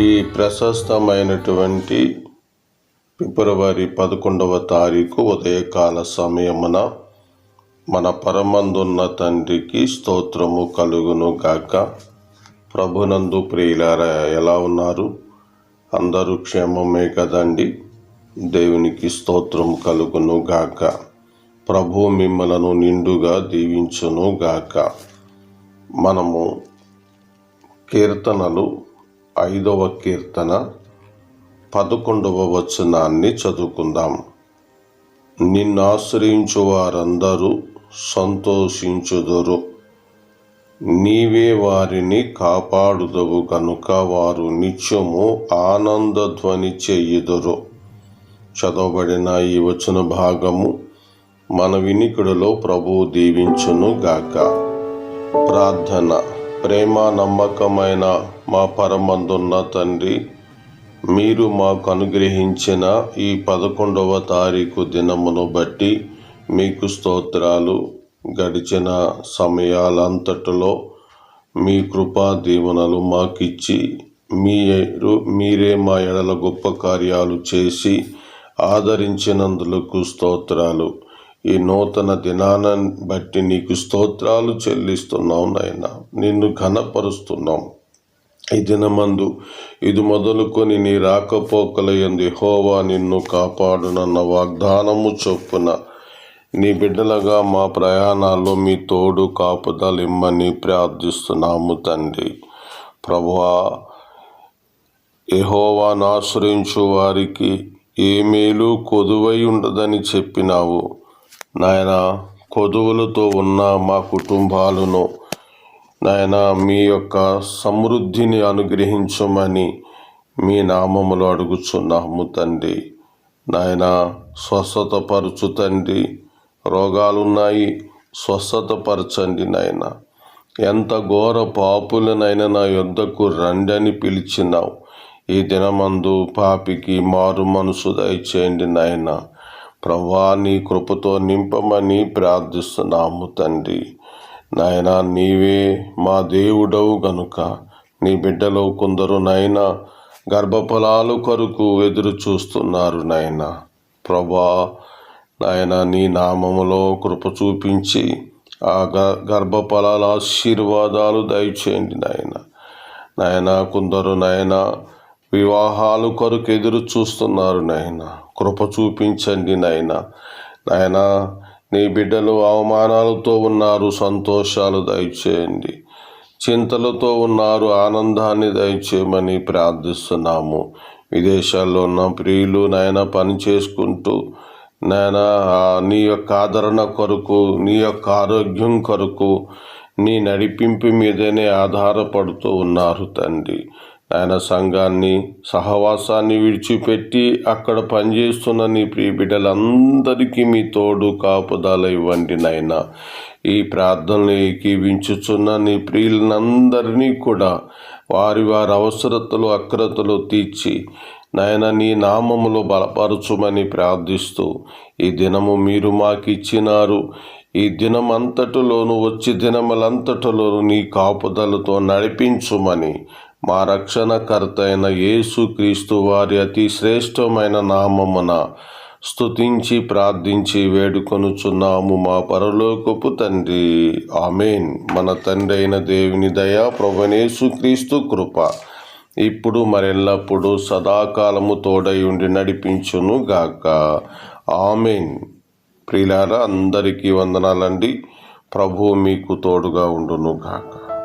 ఈ ప్రశస్తమైనటువంటి ఫిబ్రవరి పదకొండవ తారీఖు ఉదయకాల సమయమున మన పరమందున్న తండ్రికి స్తోత్రము కలుగును గాక. ప్రభునందు ప్రియులార ఎలా ఉన్నారు? అందరూ క్షేమమే కదండి. దేవునికి స్తోత్రం కలుగును గాక. ప్రభు మిమ్మలను నిండుగా దీవించును గాక. మనము కీర్తనలు ఐదవ కీర్తన పదకొండవ వచనాన్ని చదువుకుందాం. నిన్ను ఆశ్రయించు వారందరూ సంతోషించుదురు. నీవే వారిని కాపాడుదవు కనుక వారు నిత్యము ఆనందధ్వని చెయ్యుదురు చదవబడిన ఈ వచన భాగము మన వినికుడిలో ప్రభువు దీవించును గాక ప్రార్థన. ప్రేమ నమ్మకమైన మా పరమందున్న తండ్రి మీరు మాకు అనుగ్రహించిన ఈ పదకొండవ తారీఖు దినమును బట్టి మీకు స్తోత్రాలు. గడిచిన సమయాలంతటిలో మీ కృపా దీవెనలు మాకిచ్చి మీరు మీరే మా ఎడల గొప్ప కార్యాలు చేసి ఆదరించినందులకు స్తోత్రాలు. ఈ నూతన దినాన్ని బట్టి నీకు స్తోత్రాలు చెల్లిస్తున్నాం నాయన. నిన్ను ఘనపరుస్తున్నాం. ఈ దినమందు ఇది మొదలుకొని నీ రాకపోకల ఎందు హోవా నిన్ను కాపాడునన్న వాగ్దానము చొప్పున నీ బిడ్డలుగా మా ప్రయాణాల్లో మీ తోడు కాపుదలిమ్మని ప్రార్థిస్తున్నాము తండ్రి. ప్రభువా ఎహోవాను ఆశ్రయించు వారికి ఏ మేలు కొదువై ఉండదని చెప్పినావు. నాయన కొదువులతో ఉన్న మా కుటుంబాలను నాయన మీ యొక్క సమృద్ధిని అనుగ్రహించమని మీ నామములో అడుగుచున్నాము తండ్రి. నాయన స్వస్థత పరచు తండ్రి. రోగాలున్నాయి స్వస్థత పరచండి నాయన. ఎంత ఘోర పాపులనైనా నా యొద్దకు రండని పిలిచినావు. ఈ దినమందు పాపికి మారు మనసు దయచేయండి నాయన. ప్రభా నీ కృపతో నింపమని ప్రార్థిస్తున్నాము తండ్రి. నాయన నీవే మా దేవుడవు గనుక. నీ బిడ్డలో కొందరు నాయన గర్భఫలాలు కొరకు ఎదురు చూస్తున్నారు నాయన. ప్రభా నాయన నీ నామములో కృప చూపించి ఆ గ గర్భఫలాల ఆశీర్వాదాలు దయచేయండి నాయన. నాయన కొందరు నాయన వివాహాలు కొరకు ఎదురు చూస్తున్నారు నాయన. కృప చూపించండి నాయన. నాయన నీ బిడ్డలు అవమానాలతో ఉన్నారు సంతోషాలు దయచేయండి. చింతలతో ఉన్నారు ఆనందాన్ని దయచేయమని ప్రార్థిస్తున్నాము. విదేశాల్లో ఉన్న ప్రియులు నాయన పని చేసుకుంటూ నాయన నీ యొక్క ఆదరణ కొరకు నీ యొక్క ఆరోగ్యం కొరకు నీ నడిపింపు మీదనే ఆధారపడుతూ ఉన్నారు తండ్రి. ఆయన సంఘాన్ని సహవాసాన్ని విడిచిపెట్టి అక్కడ పనిచేస్తున్న నీ ప్రియ బిడ్డలందరికీ మీ తోడు కాపుదల ఇవ్వండి నాయన. ఈ ప్రార్థనలు ఏకీవించుచున్న నీ ప్రియులందరినీ కూడా వారి వారి అవసరతలు అక్రతలు తీర్చి నాయన నీ నామములో బలపరచుమని ప్రార్థిస్తూ ఈ దినము మీరు మాకు ఇచ్చినారు ఈ దినమంతటిలోను వచ్చి దినములంతటిలోను నీ కాపుదలతో నడిపించుమని మా రక్షణకర్త అయిన యేసుక్రీస్తు వారి అతి శ్రేష్టమైన నామమున స్తుతించి ప్రార్థించి వేడుకొనుచున్నాము మా పరలోకపు తండ్రి. ఆమెన్. మన తండ్రి అయిన దేవుని దయ ప్రభునేసుక్రీస్తు కృప ఇప్పుడు మరెల్లప్పుడు సదాకాలము తోడై ఉండి నడిపించును గాక. ఆమెన్. ప్రియులారా అందరికీ వందనాలండి. ప్రభు మీకు తోడుగా ఉండును గాక.